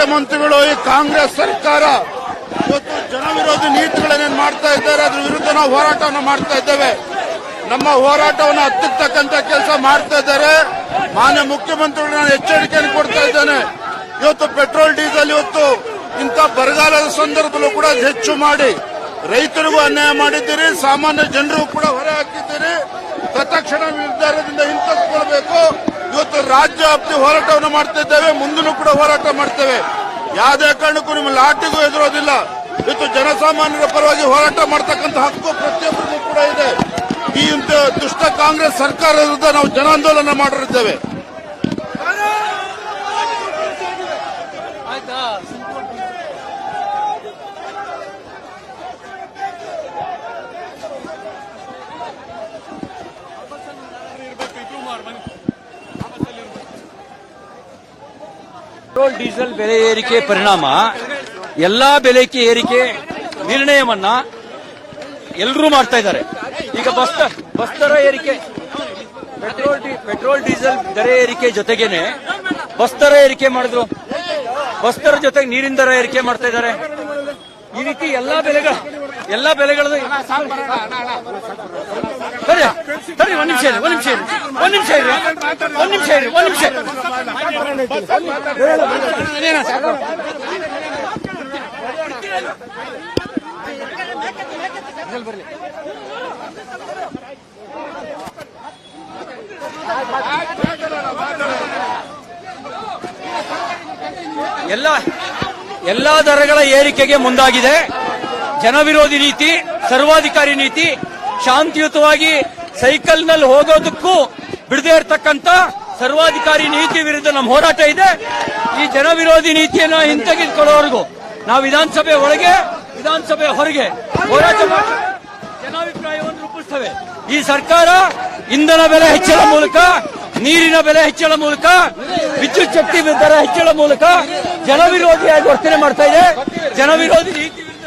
ಮುಖ್ಯಮಂತ್ರಿಗಳು, ಈ ಕಾಂಗ್ರೆಸ್ ಸರ್ಕಾರ ಇವತ್ತು ಜನವಿರೋಧಿ ನೀತಿಗಳನ್ನೇನು ಮಾಡ್ತಾ ಇದ್ದಾರೆ, ಅದ್ರ ವಿರುದ್ಧ ನಾವು ಹೋರಾಟವನ್ನು ಮಾಡ್ತಾ ಇದ್ದೇವೆ. ನಮ್ಮ ಹೋರಾಟವನ್ನು ಹತ್ತಿರ್ತಕ್ಕಂಥ ಕೆಲಸ ಮಾಡ್ತಾ ಇದ್ದಾರೆ. ಮಾನ್ಯ ಮುಖ್ಯಮಂತ್ರಿಗಳು, ನಾನು ಎಚ್ಚರಿಕೆಯನ್ನು ಕೊಡ್ತಾ ಇದ್ದೇನೆ. ಇವತ್ತು ಪೆಟ್ರೋಲ್, ಡೀಸೆಲ್ ಇವತ್ತು ಇಂಥ ಬರಗಾಲದ ಸಂದರ್ಭದಲ್ಲೂ ಕೂಡ ಹೆಚ್ಚು ಮಾಡಿ. ರೈತರಿಗೂ ಅನ್ಯಾಯ ಮಾಡಿದ್ದೀರಿ, ಸಾಮಾನ್ಯ ಜನರಿಗೂ ಕೂಡ ಹೊರೆ ಹಾಕಿದ್ದೀರಿ ರಾಜ್ಯ ವ್ಯಾಪ್ತಿ ಹೋರಾಟವನ್ನು ಮಾಡ್ತಿದ್ದೇವೆ ಮುಂದೂ ಕೂಡ ಹೋರಾಟ ಮಾಡ್ತೇವೆ. ಯಾವುದೇ ಕಾರಣಕ್ಕೂ ನಿಮ್ಮ ಲಾಟಿಗೂ ಎದುರೋದಿಲ್ಲ. ಇವತ್ತು ಜನಸಾಮಾನ್ಯರ ಪರವಾಗಿ ಹೋರಾಟ ಮಾಡ್ತಕ್ಕಂಥ ಹಕ್ಕು ಪ್ರತಿಯೊಬ್ಬರಿಗೂ ಕೂಡ ಇದೆ. ಈ ದುಷ್ಟ ಕಾಂಗ್ರೆಸ್ ಸರ್ಕಾರದ ವಿರುದ್ಧ ನಾವು ಜನಾಂದೋಲನ ಮಾಡಿರುತ್ತೇವೆ ಪೆಟ್ರೋಲ್, ಡೀಸೆಲ್ ಬೆಲೆ ಏರಿಕೆ ಪರಿಣಾಮ, ಎಲ್ಲಾ ಬೆಲೆಗೆ ಏರಿಕೆ ನಿರ್ಣಯವನ್ನ ಎಲ್ಲರೂ ಮಾಡ್ತಾ ಇದ್ದಾರೆ. ಈಗ ಬಸ್ ಬಸ್ ದರ ಏರಿಕೆ. ಪೆಟ್ರೋಲ್ ಪೆಟ್ರೋಲ್, ಡೀಸೆಲ್ ದರ ಏರಿಕೆ ಜೊತೆಗೇನೆ ಬಸ್ ದರ ಏರಿಕೆ ಮಾಡಿದ್ರು. ಬಸ್ ದರ ಜೊತೆಗೆ ನೀರಿನ ದರ ಏರಿಕೆ ಮಾಡ್ತಾ ಇದ್ದಾರೆ. ಈ ರೀತಿ ಎಲ್ಲಾ ಬೆಲೆಗಳ, ಎಲ್ಲಾ ಬೆಲೆಗಳದ್ದು ಸರಿ ಸರಿ, ಒಂದ್ ನಿಮಿಷ ಒಂದ್ ನಿಮಿಷ ಒಂದ್ ನಿಮಿಷ ಇರಿ. ಒಂದ್ ನಿಮಿಷ ಇರಿ, ಒಂದ್ ನಿಮಿಷ ಎಲ್ಲ, ಎಲ್ಲಾ ದರಗಳ ಏರಿಕೆಗೆ ಮುಂದಾಗಿದೆ. ಜನವಿರೋಧಿ ನೀತಿ, ಸರ್ವಾಧಿಕಾರಿ ನೀತಿ ಶಾಂತಿಯುತವಾಗಿ ಸೈಕಲ್ನಲ್ಲಿ ಹೋಗೋದಕ್ಕೂ ಬಿಡದೇ ಇರತಕ್ಕಂತ ಸರ್ವಾಧಿಕಾರಿ ನೀತಿ ವಿರುದ್ಧ ನಮ್ಮ ಹೋರಾಟ ಇದೆ. ಈ ಜನವಿರೋಧಿ ನೀತಿಯನ್ನು ಹಿಂತೆಗೆದುಕೊಳ್ಳೋವರೆಗೂ ನಾವು ವಿಧಾನಸಭೆ ಒಳಗೆ, ವಿಧಾನಸಭೆ ಹೊರಗೆ ಹೋರಾಟ ಮಾಡಿ ಜನಾಭಿಪ್ರಾಯವನ್ನು ರೂಪಿಸ್ತೇವೆ. ಈ ಸರ್ಕಾರ ಇಂಧನ ಬೆಲೆ ಹೆಚ್ಚಳ ಮೂಲಕ, ನೀರಿನ ಬೆಲೆ ಹೆಚ್ಚಳ ಮೂಲಕ, ವಿದ್ಯುತ್ ಶಕ್ತಿ ದರ ಹೆಚ್ಚಳ ಮೂಲಕ ಜನವಿರೋಧಿಯಾಗಿ ವರ್ತನೆ ಮಾಡ್ತಾ ಇದೆ. ಜನವಿರೋಧಿ ನೀತಿ ವಿರುದ್ಧ